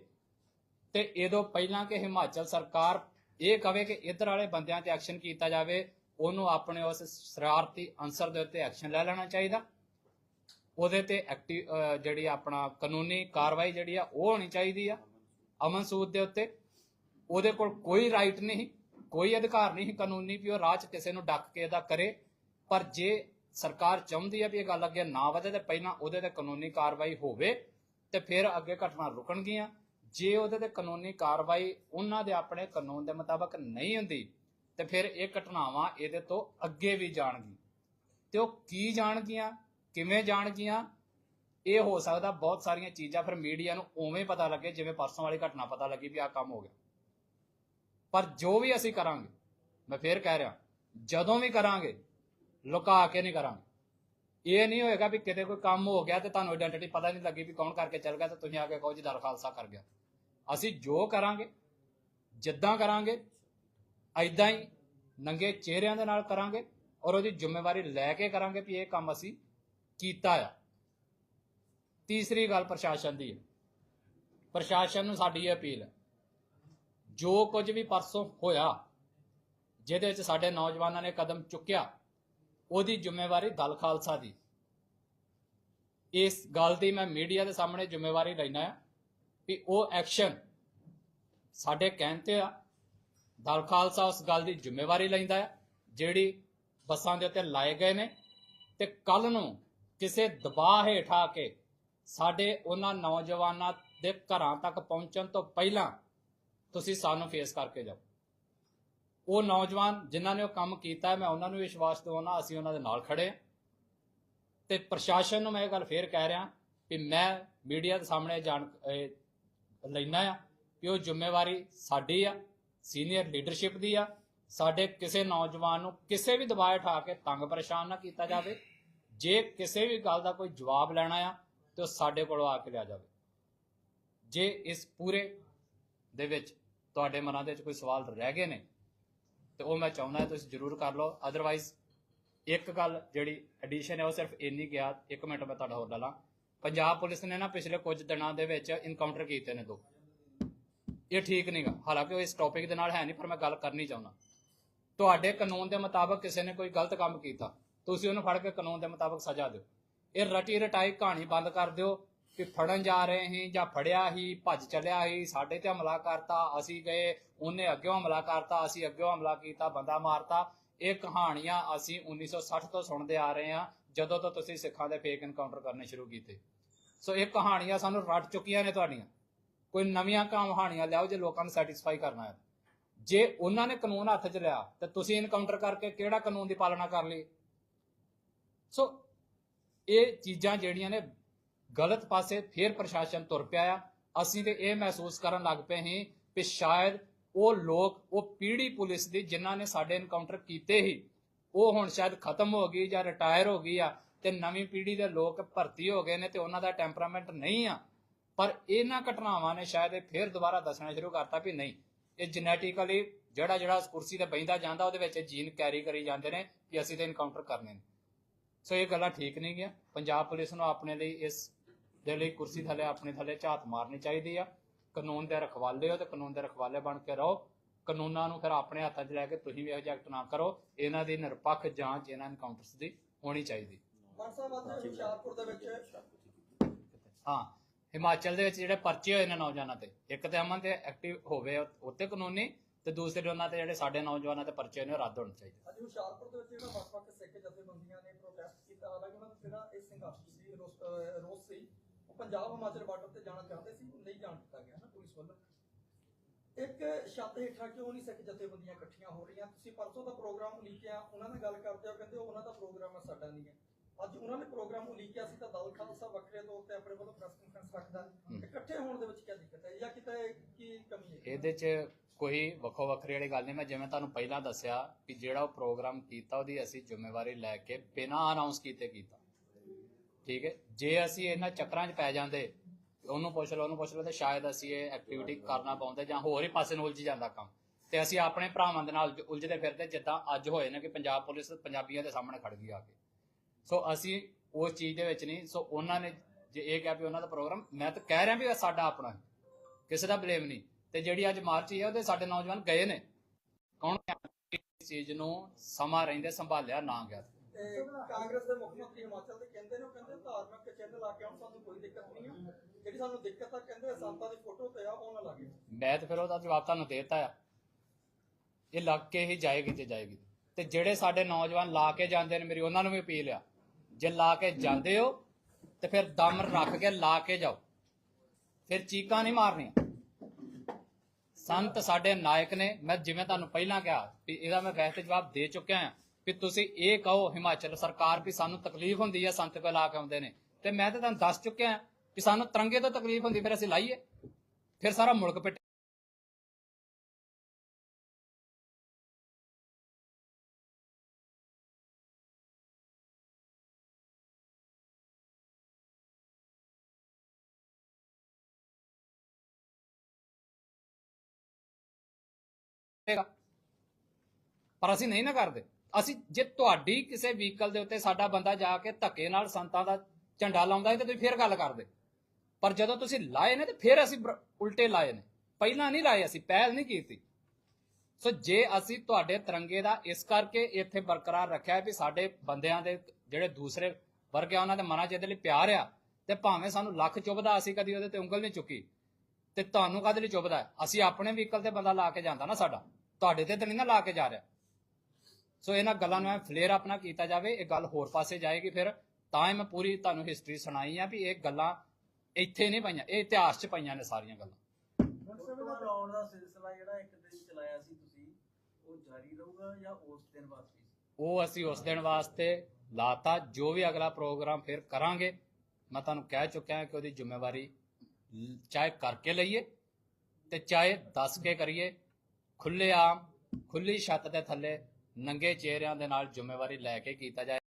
ਤੇ ਇਹਦੋਂ ਪਹਿਲਾਂ ਕਿ ਹਿਮਾਚਲ ਸਰਕਾਰ ਇਹ ਕਵੇ ਕਿ ਇਧਰ ਵਾਲੇ ਬੰਦਿਆਂ ਤੇ ਐਕਸ਼ਨ ਕੀਤਾ ਜਾਵੇ, ਉਹਨੂੰ ਆਪਣੇ ਉਸ ਸ਼ਰਾਰਤੀ ਅੰਸਰ ਦੇ ਉੱਤੇ ਐਕਸ਼ਨ ਲੈ ਲੈਣਾ ਚਾਹੀਦਾ। ਉਹਦੇ ਤੇ ਐਕਟਿਵ ਜਿਹੜੀ ਆਪਣਾ ਕਾਨੂੰਨੀ ਕਾਰਵਾਈ ਜਿਹੜੀ ਆ, ਉਹ ਹੋਣੀ ਚਾਹੀਦੀ ਆ। ਅਮਨ ਸੂਦ ਦੇ ਉੱਤੇ, ਉਹਦੇ ਕੋਲ ਕੋਈ ਰਾਈਟ ਨਹੀਂ, ਕੋਈ ਅਧਿਕਾਰ ਨਹੀਂ, ਕਾਨੂੰਨੀ ਵੀ ਉਹ ਰਾਹ 'ਚ ਕਿਸੇ ਨੂੰ ਡੱਕ ਕੇ ਇਹਦਾ ਕਰੇ। ਪਰ ਜੇ ਸਰਕਾਰ ਚਾਹੁੰਦੀ ਹੈ ਵੀ ਇਹ ਗੱਲ ਅੱਗੇ ਨਾ ਵਧੇ ਤੇ ਪਹਿਲਾਂ ਉਹਦੇ ਤੇ ਕਾਨੂੰਨੀ ਕਾਰਵਾਈ ਹੋਵੇ, ਤੇ ਫਿਰ ਅੱਗੇ ਘਟਨਾ ਰੁਕਣਗੀਆਂ। ਜੇ ਉਹਦੇ ਤੇ ਕਾਨੂੰਨੀ ਕਾਰਵਾਈ ਉਹਨਾਂ ਦੇ ਆਪਣੇ ਕਾਨੂੰਨ ਦੇ ਮੁਤਾਬਕ ਨਹੀਂ ਹੁੰਦੀ, ਤੇ ਫਿਰ ਇਹ ਘਟਨਾਵਾਂ ਇਹਦੇ ਤੋਂ ਅੱਗੇ ਵੀ ਜਾਣਗੀਆਂ। ਤੇ ਉਹ ਕੀ ਜਾਣਗੀਆਂ, ਕਿਵੇਂ ਜਾਣਗੀਆਂ ਇਹ ਹੋ ਸਕਦਾ ਬਹੁਤ ਸਾਰੀਆਂ ਚੀਜ਼ਾਂ ਫਿਰ ਮੀਡੀਆ ਨੂੰ ਉਵੇਂ ਪਤਾ ਲੱਗੇ, ਜਿਵੇਂ ਪਰਸੋਂ ਵਾਲੀ ਘਟਨਾ ਪਤਾ ਲੱਗੀ ਵੀ ਆਹ ਕੰਮ ਹੋ ਗਿਆ। ਪਰ ਜੋ ਵੀ ਅਸੀਂ ਕਰਾਂਗੇ, ਮੈਂ ਫੇਰ ਕਹਿ ਰਿਹਾ, ਜਦੋਂ ਵੀ ਕਰਾਂਗੇ, ਲੁਕਾ ਕੇ ਨਹੀਂ ਕਰਾਂਗੇ। ਇਹ ਨਹੀਂ ਹੋਏਗਾ ਵੀ ਕਿਤੇ ਕੋਈ ਕੰਮ ਹੋ ਗਿਆ ਤੇ ਤੁਹਾਨੂੰ ਆਇਡੈਂਟੀਟੀ ਪਤਾ ਨਹੀਂ ਲੱਗੀ ਵੀ ਕੌਣ ਕਰਕੇ ਚੱਲ ਗਿਆ ਤੇ ਤੁਸੀਂ ਆ ਕੇ ਕਹੋ ਜੀ ਦਰ ਖਾਲਸਾ ਕਰ ਗਿਆ। ਅਸੀਂ ਜੋ ਕਰਾਂਗੇ, ਜਿੱਦਾਂ ਕਰਾਂਗੇ ਐਦਾਂ ਹੀ ਨੰਗੇ ਚਿਹਰਿਆਂ ਦੇ ਨਾਲ ਕਰਾਂਗੇ ਔਰ ਉਹਦੀ ਜ਼ਿੰਮੇਵਾਰੀ ਲੈ ਕੇ ਕਰਾਂਗੇ ਵੀ ਇਹ ਕੰਮ ਅਸੀਂ ਕੀਤਾ ਆ। ਤੀਸਰੀ ਗੱਲ ਪ੍ਰਸ਼ਾਸਨ ਦੀ। ਹੈ ਪ੍ਰਸ਼ਾਸਨ ਨੂੰ ਸਾਡੀ ਇਹ ਅਪੀਲ ਹੈ, ਜੋ ਕੁਝ ਵੀ ਪਰਸੋਂ ਹੋਇਆ, ਜਿਹਦੇ ਵਿੱਚ ਸਾਡੇ ਨੌਜਵਾਨਾਂ ਨੇ ਕਦਮ ਚੁੱਕਿਆ, ਉਹਦੀ ਜ਼ਿੰਮੇਵਾਰੀ ਦਲ ਖਾਲਸਾ ਦੀ। ਇਸ ਗੱਲ ਦੀ ਮੈਂ ਮੀਡੀਆ ਦੇ ਸਾਹਮਣੇ ਜ਼ਿੰਮੇਵਾਰੀ ਲੈਣਾ ਆ ਕਿ ਉਹ ਐਕਸ਼ਨ ਸਾਡੇ ਕਹਿਣ ਤੇ ਆ। ਦਲ ਖਾਲਸਾ ਉਸ ਗੱਲ ਦੀ ਜ਼ਿੰਮੇਵਾਰੀ ਲੈਂਦਾ ਹੈ, ਜਿਹੜੀ ਬੱਸਾਂ ਦੇ ਉੱਤੇ ਲਾਏ ਗਏ ਨੇ ਤੇ ਕੱਲ ਨੂੰ ਕਿਸੇ ਦਬਾਅ ਹੇਠ ਆ ਕੇ ਸਾਡੇ ਉਹਨਾਂ ਨੌਜਵਾਨਾਂ ਦੇ ਘਰਾਂ ਤੱਕ ਪਹੁੰਚਣ ਤੋਂ ਪਹਿਲਾਂ ਤੁਸੀਂ ਸਾਨੂੰ ਫੇਸ ਕਰਕੇ ਜਾਓ। ਉਹ ਨੌਜਵਾਨ ਜਿਨ੍ਹਾਂ ਨੇ ਉਹ ਕੰਮ ਕੀਤਾ ਮੈਂ ਉਹਨਾਂ ਨੂੰ ਵਿਸ਼ਵਾਸ ਦਿਵਾਉਣਾ, ਅਸੀਂ ਉਹਨਾਂ ਦੇ ਨਾਲ ਖੜੇ ਤੇ ਪ੍ਰਸ਼ਾਸਨ ਨੂੰ ਮੈਂ ਇਹ ਗੱਲ ਫੇਰ ਕਹਿ ਰਿਹਾ ਕਿ ਮੈਂ ਮੀਡੀਆ ਦੇ ਸਾਹਮਣੇ ਜਾਣ ਅਹ ਲੈਣਾ ਆ ਕਿ ਉਹ ਜ਼ਿੰਮੇਵਾਰੀ ਸਾਡੀ ਆ ਸੀਨੀਅਰ ਲੀਡਰਸ਼ਿਪ ਦੀ ਆ। ਸਾਡੇ ਕਿਸੇ ਨੌਜਵਾਨ ਨੂੰ ਕਿਸੇ ਵੀ ਦਬਾਅ ਉਠਾ ਕੇ ਤੰਗ ਪਰੇਸ਼ਾਨ ਨਾ ਕੀਤਾ ਜਾਵੇ। ਜੇ ਕਿਸੇ ਵੀ ਗੱਲ ਦਾ ਕੋਈ ਜਵਾਬ ਲੈਣਾ ਆ ਤੇ ਉਹ ਸਾਡੇ ਕੋਲੋਂ ਆ ਕੇ ਲਿਆ ਜਾਵੇ। ਜੇ ਇਸ ਪੂਰੇ ਦੇ ਵਿੱਚ ਤੁਹਾਡੇ ਮਨਾਂ ਦੇ ਵਿੱਚ ਕੋਈ ਸਵਾਲ ਰਹਿ ਗਏ ਨੇ, ਤੇ ਉਹ ਮੈਂ ਚਾਹੁੰਦਾ ਤੁਸੀਂ ਜ਼ਰੂਰ ਕਰ ਲਓ। ਅਦਰਵਾਈਜ਼ ਇੱਕ ਗੱਲ ਜਿਹੜੀ ਐਡੀਸ਼ਨ ਹੈ, ਉਹ ਸਿਰਫ ਇੰਨੀ ਗਿਆ ਇੱਕ ਮਿੰਟ ਮੈਂ ਤੁਹਾਡਾ ਹੋਰ ਲਾ ਲਾਂ। ਪੰਜਾਬ ਪੁਲਿਸ ਨੇ ਨਾ ਪਿਛਲੇ ਕੁਝ ਦਿਨਾਂ ਦੇ ਵਿੱਚ ਇਨਕਾਊਂਟਰ ਕੀਤੇ ਨੇ ਦੋ। ਇਹ ਠੀਕ ਨਹੀਂਗਾ ਹਾਲਾਂਕਿ ਉਹ ਇਸ ਟੌਪਿਕ ਦੇ ਨਾਲ ਹੈ ਨਹੀਂ, ਪਰ ਮੈਂ ਗੱਲ ਕਰਨੀ ਚਾਹੁੰਦਾ। ਤੁਹਾਡੇ ਕਾਨੂੰਨ ਦੇ ਮੁਤਾਬਕ ਕਿਸੇ ਨੇ ਕੋਈ ਗਲਤ ਕੰਮ ਕੀਤਾ, ਤੁਸੀਂ ਉਹਨੂੰ ਫੜ ਕੇ ਕਾਨੂੰਨ ਦੇ ਮੁਤਾਬਕ ਸਜ਼ਾ ਦਿਓ। ਇਹ ਰਟੀ ਰਟਾਈ ਕਹਾਣੀ ਬੰਦ ਕਰ ਦਿਓ ਕਿ ਫੜਨ ਜਾ ਰਹੇ ਸੀ ਜਾਂ ਫੜਿਆ ਹੀ ਭੱਜ ਚੱਲਿਆ ਸੀ, ਸਾਡੇ ਤੇ ਹਮਲਾ ਕਰਤਾ, ਅਸੀਂ ਗਏ, ਉਹਨੇ ਅੱਗੇੋਂ ਹਮਲਾ ਕਰਤਾ, ਅਸੀਂ ਅੱਗੇੋਂ ਹਮਲਾ ਕੀਤਾ, ਬੰਦਾ ਮਾਰਤਾ। ਇਹ ਕਹਾਣੀਆਂ ਅਸੀਂ 1960 ਤੋਂ ਸੁਣਦੇ ਆ ਰਹੇ ਹਾਂ, ਜਦੋਂ ਤੋਂ ਤੁਸੀਂ ਸਿੱਖਾਂ ਦੇ ਫੇਕ ਐਨਕਾਊਂਟਰ ਕਰਨੇ ਸ਼ੁਰੂ ਕੀਤੇ। ਸੋ ਇਹ ਕਹਾਣੀਆਂ ਸਾਨੂੰ ਰਟ ਚੁੱਕੀਆਂ ਨੇ ਤੁਹਾਡੀਆਂ। ਕੋਈ ਨਵੀਆਂ ਕਹਾਣੀਆਂ ਲਿਆਓ ਜੇ ਲੋਕਾਂ ਨੂੰ ਸੈਟੀਸਫਾਈ ਕਰਨਾ ਹੈ। ਜੇ ਉਹਨਾਂ ਨੇ ਕਾਨੂੰਨ ਹੱਥ 'ਚ ਲਿਆ, ਤੇ ਤੁਸੀਂ ਇਨਕਾਊਂਟਰ ਕਰਕੇ ਕਿਹੜਾ ਕਾਨੂੰਨ ਦੀ ਪਾਲਣਾ ਕਰ ਲਈ? ਸੋ ਇਹ ਚੀਜ਼ਾਂ ਜਿਹੜੀਆਂ ਨੇ ਗਲਤ ਪਾਸੇ ਫੇਰ ਪ੍ਰਸ਼ਾਸਨ ਤੁਰ ਪਿਆ ਆ। ਅਸੀਂ ਤੇ ਇਹ ਮਹਿਸੂਸ ਕਰਨ ਲੱਗ ਪਏ ਹਾਂ ਕਿ ਸ਼ਾਇਦ ਉਹ ਲੋਕ, ਉਹ ਪੀੜੀ ਪੁਲਿਸ ਦੀ ਜਿਨ੍ਹਾਂ ਨੇ ਸਾਡੇ ਐਨਕਾਊਂਟਰ ਕੀਤੇ ਹੀ ਉਹ ਹੁਣ ਸ਼ਾਇਦ ਖਤਮ ਹੋ ਗਈ ਜਾਂ ਰਿਟਾਇਰ ਹੋ ਗਈ ਆ ਤੇ ਨਵੀਂ ਪੀੜੀ ਦੇ ਲੋਕ ਭਰਤੀ ਹੋ ਗਏ ਨੇ ਤੇ ਉਹਨਾਂ ਦਾ ਟੈਂਪਰਾਮੈਂਟ ਨਹੀਂ ਆ। ਪਰ ਇਹਨਾਂ ਘਟਨਾਵਾਂ ਨੇ ਸ਼ਾਇਦ ਇਹ ਫੇਰ ਦੁਬਾਰਾ ਦੱਸਣਾ ਸ਼ੁਰੂ ਕਰਤਾ ਵੀ ਨਹੀਂ। ਇਹ ਜੈਨੇਟਿਕਲੀ ਜਿਹੜਾ ਜਿਹੜਾ ਕੁਰਸੀ ਤੇ ਬੈਂਦਾ ਜਾਂਦਾ, ਉਹਦੇ ਵਿੱਚ ਜੀਨ ਕੈਰੀ ਕਰੀ ਜਾਂਦੇ ਨੇ ਕਿ ਅਸੀਂ ਤੇ ਇਨਕਾਊਂਟਰ ਕਰਨੇ ਨੇ। ਸੋ ਇਹ ਗੱਲਾਂ ਠੀਕ ਨਹੀਂ ਗਿਆ ਪੰਜਾਬ ਪੁਲਿਸ ਨੂੰ ਆਪਣੇ ਲਈ ਇਸ ਦੇ ਲਈ ਕੁਰਸੀ ਥੱਲੇ ਆਪਣੇ ਥੱਲੇ ਝਾਤ ਮਾਰਨੀ ਚਾਹੀਦੀ ਆ। ਕਾਨੂੰਨ ਦੇ ਰਖਵਾਲੇ ਹੋ ਤੇ ਕਾਨੂੰਨ ਦੇ ਰਖਵਾਲੇ ਬਣ ਕੇ ਰਹੋ। ਕਾਨੂੰਨਾਂ ਨੂੰ ਫਿਰ ਆਪਣੇ ਹੱਥਾਂ 'ਚ ਲੈ ਕੇ ਤੁਸੀਂ ਵੀ ਇਹੋ ਜਿਹਾ ਐਕਟ ਨਾ ਕਰੋ। ਇਹਨਾਂ ਦੀ ਨਿਰਪੱਖ ਜਾਂਚ ਇਹਨਾਂ ਐਨਕਾਊਂਟਰਸ ਦੀ ਹੋਣੀ ਚਾਹੀਦੀ। ਹਾਂ ਹਿਮਾਚਲ ਦੇ ਵਿੱਚ ਜਿਹੜੇ ਪਰਚੇ ਹੋਏ ਨੇ ਨੌਜਵਾਨਾਂ ਤੇ ਇੱਕ ਤੇ ਅਮਨ ਤੇ ਐਕਟਿਵ ਹੋਵੇ ਉੱਤੇ ਕਾਨੂੰਨੀ ਤੇ ਦੂਸਰੇ ਉਹਨਾਂ ਤੇ ਜਿਹੜੇ ਸਾਡੇ ਨੌਜਵਾਨਾਂ ਤੇ ਪਰਚੇ ਨੇ ਰੱਦ ਹੋਣੇ ਚਾਹੀਦੇ। ਅੱਜ ਹੁਸ਼ਿਆਰਪੁਰ ਦੇ ਵਿੱਚ ਜਿਹੜਾ ਵੱਖ-ਵੱਖ ਸਿੱਖ ਜਥੇਬੰਦੀਆਂ ਨੇ ਦਾ ਜਿਹੜਾ ਇਹ ਸੰਘਰਸ਼ ਸੀ ਰੋਸ ਸੀ ਉਹ ਪੰਜਾਬ ਹਿਮਾਚਲ ਬਾਰਡਰ ਤੇ ਜਾਣਾ ਚਾਹੁੰਦੇ ਸੀ ਨਹੀਂ ਜਾਣ ਦਿੱਤਾ ਗਿਆ ਨਾ ਪੁਲਿਸ ਵੱਲੋਂ। ਇੱਕ ਛੱਤ ਹੇਠਾਂ ਕਿਉਂ ਨਹੀਂ ਸਿੱਖ ਜਥੇਬੰਦੀਆਂ ਇਕੱਠੀਆਂ ਹੋ ਰਹੀਆਂ? ਤੁਸੀਂ ਪਰਸੋਂ ਦਾ ਪ੍ਰੋਗਰਾਮ ਉਲੀਕਿਆ ਉਹਨਾਂ ਨਾਲ ਗੱਲ ਕਰਦੇ ਹੋ ਕਹਿੰਦੇ ਉਹ ਉਹਨਾਂ ਦਾ ਪ੍ਰੋਗਰਾਮ ਹੈ ਸਾਡਾ ਨਹੀਂ ਹੈ। ਅੱਜ ਉਹਨਾਂ ਨੇ ਪ੍ਰੋਗਰਾਮ ਉਲੀਕਿਆ ਸੀ ਤਾਂ ਦਲ ਖਾਲਸਾ ਵੱਖਰੇ ਤੌਰ ਤੇ ਆਪਣੇ ਵੱਲੋਂ ਪ੍ਰੈਸ ਕਾਨਫਰੰਸ ਰੱਖਦਾ। ਇਕੱਠੇ ਹੋਣ ਦੇ ਵਿੱਚ ਕੀ ਦਿੱਕਤ ਹੈ ਜਾਂ ਕਿਤੇ ਕੀ ਕਮੀ ਹੈ? ਇਹਦੇ 'ਚ ਕੋਈ ਵੱਖੋ ਵੱਖਰੀ ਵਾਲੀ ਗੱਲ ਨਹੀਂ। ਮੈਂ ਜਿਵੇਂ ਤੁਹਾਨੂੰ ਪਹਿਲਾਂ ਦੱਸਿਆ ਕਿ ਜਿਹੜਾ ਉਹ ਪ੍ਰੋਗਰਾਮ ਕੀਤਾ, ਉਹਦੀ ਅਸੀਂ ਜ਼ਿੰਮੇਵਾਰੀ ਲੈ ਕੇ ਬਿਨਾਂ ਅਨਾਉਂਸ ਕੀਤੇ ਕੀਤਾ। ਠੀਕ ਹੈ? ਜੇ ਅਸੀਂ ਇਹਨਾਂ ਚੱਕਰਾਂ 'ਚ ਪੈ ਜਾਂਦੇ, ਉਹਨੂੰ ਪੁੱਛ ਲਓ, ਉਹਨੂੰ ਪੁੱਛ ਲਓ, ਤੇ ਸ਼ਾਇਦ ਅਸੀਂ ਇਹ ਐਕਟੀਵਿਟੀ ਕਰਨਾ ਪਾਉਂਦੇ ਜਾਂ ਹੋਰ ਹੀ ਪਾਸੇ ਨੂੰ ਉਲਝ ਜਾਂਦਾ ਕੰਮ। ਤੇ ਅਸੀਂ ਆਪਣੇ ਭਰਾਵਾਂ ਦੇ ਨਾਲ ਉਲਝਦੇ ਫਿਰਦੇ, ਜਿੱਦਾਂ ਅੱਜ ਹੋਏ ਨੇ ਕਿ ਪੰਜਾਬ ਪੁਲਿਸ ਪੰਜਾਬੀਆਂ ਦੇ ਸਾਹਮਣੇ ਖੜ ਗਈ ਆ ਕੇ। ਸੋ ਅਸੀਂ ਉਸ ਚੀਜ਼ ਦੇ ਵਿੱਚ ਨਹੀਂ, ਸੋ ਉਹਨਾਂ ਨੇ ਜੇ ਇਹ ਕਿਹਾ ਵੀ ਉਹਨਾਂ ਦਾ ਪ੍ਰੋਗਰਾਮ, ਮੈਂ ਤਾਂ ਕਹਿ ਰਿਹਾ ਵੀ ਸਾਡਾ ਆਪਣਾ ਕਿਸੇ ਦਾ ਬਲੇਮ ਨਹੀਂ। ਤੇ ਜਿਹੜੀ ਅੱਜ ਮਾਰਚ ਹੈ ਉਹਦੇ ਸਾਡੇ ਨੌਜਵਾਨ ਗਏ ਨੇ। ਕੌਣ ਇਸ ਚੀਜ਼ ਨੂੰ ਸਮਾਂ ਰਹਿੰਦੇ ਸੰਭਾਲਿਆ ਨਾ ਗਿਆ। ਤੇ ਕਾਂਗਰਸ ਦੇ ਮੁੱਖ ਮੰਤਰੀ ਹਿਮਾਚਲ ਦੇ ਕਹਿੰਦੇ ਨੇ ਉਹ ਕਹਿੰਦੇ ਧਾਰਮਿਕ ਚਿੰਨ੍ਹ ਲਾ ਕੇ ਆਉਣ ਸਾਨੂੰ ਕੋਈ ਦਿੱਕਤ ਨਹੀਂ ਆ। ਜਿਹੜੀ ਸਾਨੂੰ ਦਿੱਕਤ ਆ ਕਹਿੰਦੇ ਸੰਤਾਂ ਦੀ ਫੋਟੋ ਤੇ ਆ ਉਹ ਨਾ ਲਾਗੇ। ਮੈਂ ਤਾਂ ਫਿਰ ਉਹਦਾ ਜਵਾਬ ਤੁਹਾਨੂੰ ਦੇ ਦਿੱਤਾ ਆ। ਇਹ ਲੱਗ ਕੇ ਹੀ ਜਾਏਗੀ ਤੇ ਜਾਏਗੀ। ਤੇ ਜਿਹੜੇ ਸਾਡੇ ਨੌਜਵਾਨ ਲਾ ਕੇ ਜਾਂਦੇ ਨੇ ਮੇਰੀ ਉਹਨਾਂ ਨੂੰ ਵੀ ਅਪੀਲ ਆ। ਜੇ ਲਾ ਕੇ ਜਾਂਦੇ ਹੋ ਤੇ ਫਿਰ ਦਮ ਰੱਖ ਕੇ ਲਾ ਕੇ ਜਾਓ। ਫਿਰ ਚੀਕਾਂ ਨਹੀਂ ਮਾਰਨੀਆਂ। ਸੰਤ ਸਾਡੇ ਨਾਇਕ ਨੇ, ਮੈਂ ਜਿਵੇਂ ਤੁਹਾਨੂੰ ਪਹਿਲਾਂ ਕਿਹਾ ਵੀ ਇਹਦਾ ਮੈਂ ਵੈਸੇ ਜਵਾਬ ਦੇ ਚੁੱਕਿਆ ਹਾਂ ਵੀ ਤੁਸੀਂ ਇਹ ਕਹੋ ਹਿਮਾਚਲ ਸਰਕਾਰ ਵੀ ਸਾਨੂੰ ਤਕਲੀਫ ਹੁੰਦੀ ਹੈ, ਸੰਤ ਕੋਲ ਲਾ ਕੇ ਆਉਂਦੇ ਨੇ। ਤੇ ਮੈਂ ਤਾਂ ਤੁਹਾਨੂੰ ਦੱਸ ਚੁੱਕਿਆ ਹਾਂ ਕਿ ਸਾਨੂੰ ਤਿਰੰਗੇ ਤੋਂ ਤਕਲੀਫ ਹੁੰਦੀ, ਫਿਰ ਅਸੀਂ ਲਾਈਏ। ਫਿਰ ਸਾਰਾ ਮੁਲਕ ਪਿੱਟ ਹੋਏਗਾ। ਪਰ ਅਸੀਂ ਨਹੀਂ ਨਾ ਕਰਦੇ। ਅਸੀਂ ਜੇ ਤੁਹਾਡੀ ਕਿਸੇ ਵਹੀਕਲ ਦੇ ਉੱਤੇ ਸਾਡਾ ਬੰਦਾ ਜਾ ਕੇ ਧੱਕੇ ਨਾਲ ਸੰਤਾਂ ਦਾ ਝੰਡਾ ਲਾਉਂਦਾ ਹੈ ਤੇ ਤੁਸੀਂ ਫੇਰ ਗੱਲ ਕਰਦੇ। ਪਰ ਜਦੋਂ ਤੁਸੀਂ ਲਾਏ ਨੇ ਤੇ ਫਿਰ ਅਸੀਂ ਉਲਟੇ ਲਾਏ ਨੇ। ਪਹਿਲਾਂ ਨਹੀਂ ਲਾਏ ਅਸੀਂ, ਪਹਿਲ ਨਹੀਂ ਕੀਤੀ। ਸੋ ਜੇ ਅਸੀਂ ਤੁਹਾਡੇ ਤਿਰੰਗੇ ਦਾ ਇਸ ਕਰਕੇ ਇੱਥੇ ਬਰਕਰਾਰ ਰੱਖਿਆ ਵੀ ਸਾਡੇ ਬੰਦਿਆਂ ਦੇ ਜਿਹੜੇ ਦੂਸਰੇ ਵਰਗ ਆ, ਉਹਨਾਂ ਦੇ ਮਨਾਂ 'ਚ ਇਹਦੇ ਲਈ ਪਿਆਰ ਆ, ਤੇ ਭਾਵੇਂ ਸਾਨੂੰ ਲੱਖ ਚੁੱਭਦਾ ਅਸੀਂ ਕਦੀ ਉਹਦੇ ਤੇ ਉਂਗਲ ਨਹੀਂ ਚੁੱਕੀ। ਤੇ ਤੁਹਾਨੂੰ ਕਦੇ ਲਈ ਚੁੱਭਦਾ? ਅਸੀਂ ਆਪਣੇ ਵਹੀਕਲ ਤੇ ਬੰਦਾ ਲਾ ਕੇ ਜਾਂਦਾ ਨਾ ਸਾਡਾ। ਤੁਹਾਡੇ ਤੇ ਤਾਂ ਨਹੀਂ ਨਾ ਲਾ ਕੇ ਜਾ ਰਿਹਾ। ਸੋ ਇਹਨਾਂ ਗੱਲਾਂ ਨੂੰ ਫਲੇਅਰ ਆਪਣਾ ਕੀਤਾ ਜਾਵੇ ਇਹ ਗੱਲ ਹੋਰ ਪਾਸੇ ਜਾਏਗੀ ਫਿਰ। ਤਾਂ ਹੀ ਮੈਂ ਪੂਰੀ ਤੁਹਾਨੂੰ ਹਿਸਟਰੀ ਸੁਣਾਈ ਆ ਵੀ ਇਹ ਗੱਲਾਂ ਇੱਥੇ ਨਹੀਂ ਪਈਆਂ ਇਹ ਇਤਿਹਾਸ 'ਚ ਪਈਆਂ ਨੇ ਸਾਰੀਆਂ ਗੱਲਾਂ। ਵਟਸਐਪ ਦਾ ਲਾਉਣ ਦਾ ਸਿਲਸਿਲਾ ਜਿਹੜਾ ਇੱਕ ਦਿਨ ਚਲਾਇਆ ਸੀ ਤੁਸੀਂ ਉਹ ਜਾਰੀ ਰਹੂਗਾ ਜਾਂ ਉਸ ਦਿਨ ਵਾਸਤੇ? ਉਹ ਅਸੀਂ ਉਸ ਦਿਨ ਵਾਸਤੇ ਲਾਤਾ। ਜੋ ਵੀ ਅਗਲਾ ਪ੍ਰੋਗਰਾਮ ਫਿਰ ਕਰਾਂਗੇ ਮੈਂ ਤੁਹਾਨੂੰ ਕਹਿ ਚੁੱਕਿਆ ਕਿ ਉਹਦੀ ਜ਼ਿੰਮੇਵਾਰੀ ਚਾਹੇ ਕਰਕੇ ਲਈਏ ਤੇ ਚਾਹੇ ਦੱਸ ਕੇ ਕਰੀਏ ਖੁੱਲੇ ਆਮ ਖੁੱਲੀ ਛੱਤ ਦੇ ਥੱਲੇ ਨੰਗੇ ਚਿਹਰਿਆਂ ਦੇ ਨਾਲ ਜ਼ਿੰਮੇਵਾਰੀ ਲੈ ਕੇ ਕੀਤਾ ਜਾਏ।